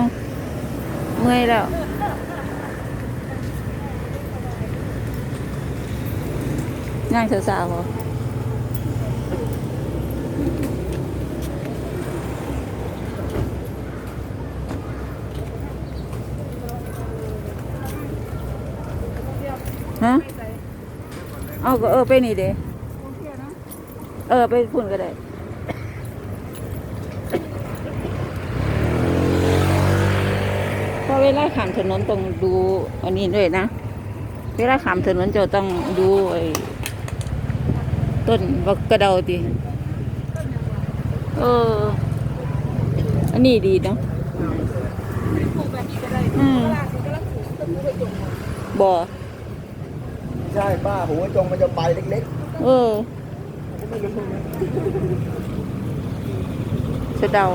มาเมื่อยแล้วนั่งสาวๆเหรอฮะเอาก็เออไปนี่เด้เออไปพุ่นก็ได้ เพราะเวลาขามถนนต้องดูอันนี้ด้วยนะ เวลาขามถนนจะต้องดูไอ้ต้นบักกระเดาดิเออ อันนี้ดีเนาะปลูกแบบนี้ก็ได้อืมตลาดนี้ก็รับปลูกต้นไม้จงหมดบ่ใช่ป้าหัวจงมันจะใบเล็กเออๆผมก็ไม่รู้นะสะเดา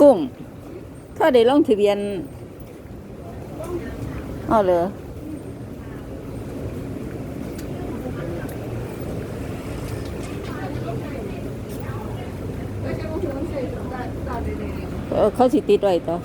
กุ้งถ้าได้ลงทะเบียนอาอเลยเขาสิติดไว้ต่อ